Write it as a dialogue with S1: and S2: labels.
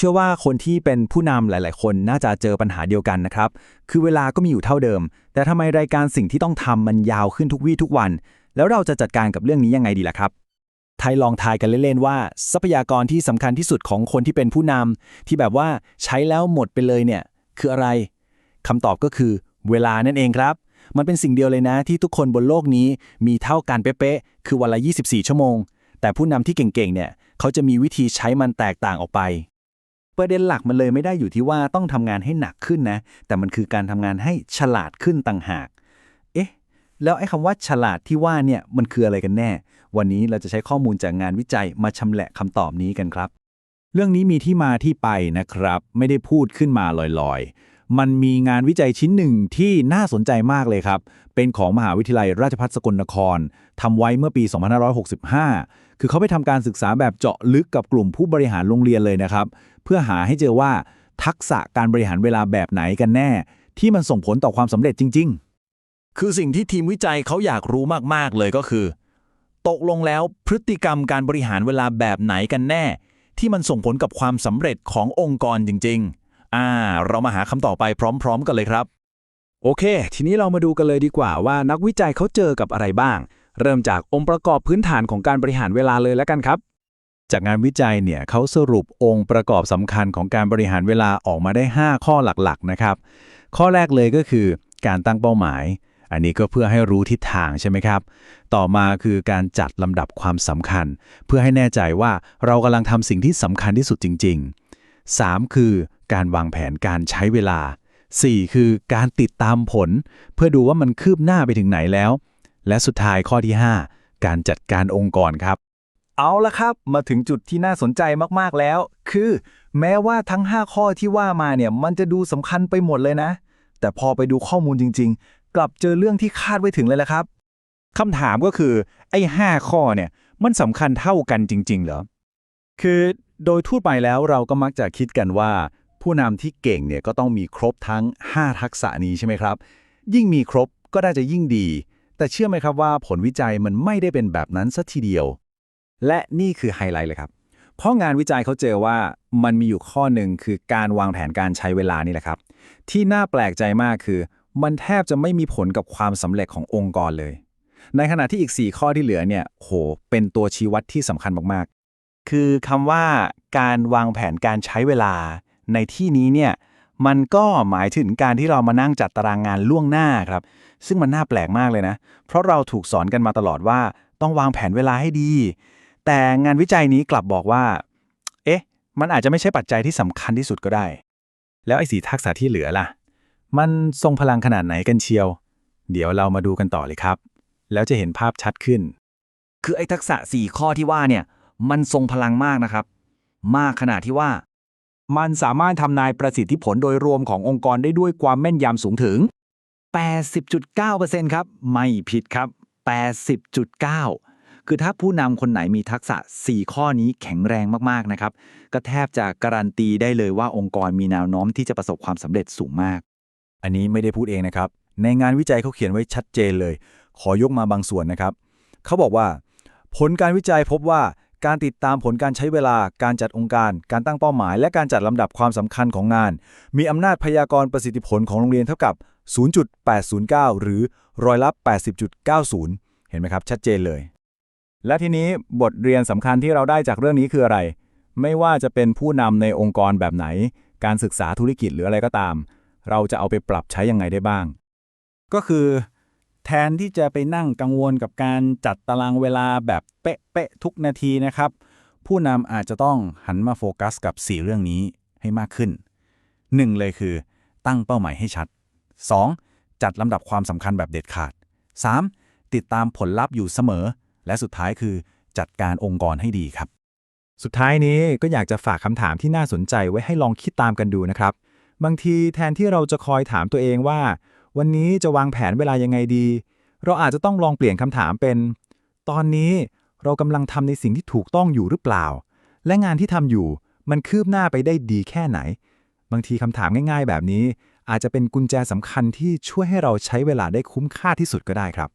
S1: เชื่อว่าคนที่เป็นผู้นำหลาย ๆ คนน่าจะเจอปัญหาเดียวกันนะครับ คือเวลาก็มีอยู่เท่าเดิม แต่ทำไมรายการสิ่งที่ต้องทำมันยาวขึ้นทุกวี่ทุกวัน แล้วเราจะจัดการกับเรื่องนี้ยังไงดีล่ะครับ ไทยลองทายกันเล่น ๆ ว่า ทรัพยากรที่สำคัญที่สุดของคนที่เป็นผู้นำที่แบบว่าใช้แล้วหมดไปเลยเนี่ยคืออะไรคำตอบก็คือเวลานั่นเองครับ มันเป็นสิ่งเดียวเลยนะ ที่ทุกคนบนโลกนี้มีเท่ากันเป๊ะๆคือวันละ 24 ชั่วโมง แต่ผู้นำที่เก่งๆเนี่ยเขาจะมีวิธีใช้มันแตกต่างออกไป ประเด็นหลักมันเลยไม่ได้อยู่ที่ว่าต้องทำงานให้หนักขึ้นนะ แต่มันคือการทำงานให้ฉลาดขึ้นต่างหาก เอ๊ะ แล้วไอ้คำว่าฉลาดที่ว่าเนี่ยมันคืออะไรกันแน่ วันนี้เราจะใช้ข้อมูลจากงานวิจัยมาชำแหละคำตอบนี้กันครับ เรื่องนี้มีที่มาที่ไปนะครับ ไม่ได้พูดขึ้นมาลอยๆ มันมีงานวิจัยชิ้นหนึ่งที่น่าสนใจมากเลยครับ เป็นของมหาวิทยาลัยราชภัฏสกลนครทำไว้เมื่อปี 2565 คือเขาไปทำการศึกษาแบบเจาะลึกกับกลุ่มผู้บริหารโรงเรียนเลยนะครับ เพื่อหาให้เจอว่าทักษะการบริหารเวลาแบบไหนกันแน่ ที่มันส่งผลต่อความสำเร็จจริง ๆ คือสิ่งที่ทีมวิจัยเขาอยากรู้มากๆเลยก็คือ ตกลงแล้วพฤติกรรมการบริหารเวลาแบบไหนกันแน่ ที่มันส่งผลกับความสำเร็จขององค์กรจริง ๆ อ่า เรามาหาคำตอบไปพร้อม ๆ กันเลยครับ โอเค ทีนี้เรามาดูกันเลยดีกว่าว่านักวิจัยเขาเจอกับอะไรบ้าง เริ่มจากองค์ประกอบพื้นฐานของการบริหารเวลาเลยแล้วกันครับ จากงานวิจัยเนี่ยเขาสรุปองค์ประกอบสำคัญของการบริหารเวลาออกมาได้ 5 ข้อหลักๆนะครับ ข้อแรกเลยก็คือการตั้งเป้าหมาย อันนี้ก็เพื่อให้รู้ทิศทางใช่ไหมครับ ต่อมาคือการจัดลำดับความสำคัญ เพื่อให้แน่ใจว่าเรากำลังทำสิ่งที่สำคัญที่สุดจริง ๆ 3. คือ การวางแผนการใช้เวลา 4. คือการติดตามผล เพื่อดูว่ามันคืบหน้าไปถึงไหนแล้ว และสุดท้ายข้อที่ 5 การจัดการองค์กรครับ เอาละครับ มาถึงจุดที่น่าสนใจมากๆแล้ว คือ แม้ว่าทั้ง 5 ข้อที่ว่ามาเนี่ยมันจะดูสำคัญไปหมดเลยนะ แต่พอไปดูข้อมูลจริง ๆ กลับเจอเรื่องที่คาดไว้ถึงเลยละครับคำถามก็คือไอ้5ข้อเนี่ยมันสำคัญเท่ากันจริง ๆ เหรอคือโดยทั่วไปแล้วเราก็มักจะคิดกันว่า ผู้นำที่เก่งเนี่ยก็ต้องมีครบทั้ง 5 ทักษะนี้ใช่ไหมครับ ยิ่งมีครบก็น่าจะยิ่งดี แต่เชื่อไหมครับว่าผลวิจัยมันไม่ได้เป็นแบบนั้นซะทีเดียว และนี่คือไฮไลท์เลยครับ เพราะงานวิจัยเขาเจอว่ามันมีอยู่ข้อหนึ่งคือการวางแผนการใช้เวลานี่แหละครับ ที่น่าแปลกใจมากคือ มันแทบจะไม่มีผลกับความสำเร็จขององค์กรเลย ในขณะที่อีก 4 ข้อที่เหลือเนี่ยโหเป็นตัวชี้วัดที่สำคัญมากๆ คือคำว่าการวางแผนการใช้เวลา ในที่นี้เนี่ยมันก็หมายถึงการที่เรามานั่งจัดตารางงานล่วงหน้าครับ ซึ่งมันน่าแปลกมากเลยนะ เพราะเราถูกสอนกันมาตลอดว่าต้องวางแผนเวลาให้ดี แต่งานวิจัยนี้กลับบอกว่า เอ๊ะ มันอาจจะไม่ใช่ปัจจัยที่สำคัญที่สุดก็ได้ แล้วไอ้สีทักษะที่เหลือล่ะ มันทรงพลังขนาดไหนกันเชียว เดี๋ยวเรามาดูกันต่อเลยครับ แล้วจะเห็นภาพชัดขึ้น
S2: คือไอ้ทักษะ 4 ข้อที่ว่าเนี่ย มันทรงพลังมากนะครับ มากขนาดที่ว่า
S1: มันสามารถทำนายประสิทธิผลโดยรวมขององค์กรได้ด้วยความแม่นยำสูงถึง 80.9%ครับ ไม่ผิดครับ 80.9 คือถ้าผู้นำคนไหนมีทักษะ 4 ข้อนี้แข็งแรงมาก ๆ นะครับ ก็แทบจะการันตีได้เลยว่าองค์กรมีแนวโน้มที่จะประสบความสำเร็จสูงมาก อันนี้ไม่ได้พูดเองนะครับ ในงานวิจัยเขาเขียนไว้ชัดเจนเลย ขอยกมาบางส่วนนะครับ เขาบอกว่า ผลการวิจัยพบว่า การติดตามผลการใช้เวลา การจัดองค์การ การตั้งเป้าหมาย และการจัดลำดับความสำคัญของงาน มีอำนาจพยากรณ์ประสิทธิผลของโรงเรียนเท่ากับ 0.809 หรือร้อยละ 80.90 เห็นไหมครับ ชัดเจนเลย และทีนี้บทเรียนสำคัญที่เราได้จากเรื่องนี้คืออะไร ไม่ว่าจะเป็นผู้นำในองค์กรแบบไหน การศึกษาธุรกิจหรืออะไรก็ตาม เราจะเอาไปปรับใช้ยังไงได้บ้าง ก็คือ แทนที่จะไปนั่งกังวลกับการจัดตารางเวลาแบบเป๊ะๆทุกนาทีนะครับ ผู้นำอาจจะต้องหันมาโฟกัสกับ 4 เรื่องนี้ให้มากขึ้น 1. เลยคือ ตั้งเป้าหมายให้ชัด 2. จัดลำดับความสำคัญแบบเด็ดขาด 3. ติดตามผลลัพธ์อยู่เสมอ และสุดท้ายคือจัดการองค์กรให้ดีครับ สุดท้ายนี้ก็อยากจะฝากคำถามที่น่าสนใจไว้ให้ลองคิดตามกันดูนะครับ บางทีแทนที่เราจะคอยถามตัวเองว่า วันนี้จะวางแผนเวลายังไงดี เราอาจจะต้องลองเปลี่ยนคำถามเป็น ตอนนี้เรากำลังทำในสิ่งที่ถูกต้องอยู่หรือเปล่า และงานที่ทำอยู่มันคืบหน้าไปได้ดีแค่ไหน บางทีคำถามง่าย ๆ แบบนี้ อาจจะเป็นกุญแจสำคัญที่ช่วยให้เราใช้เวลาได้คุ้มค่าที่สุดก็ได้ครับ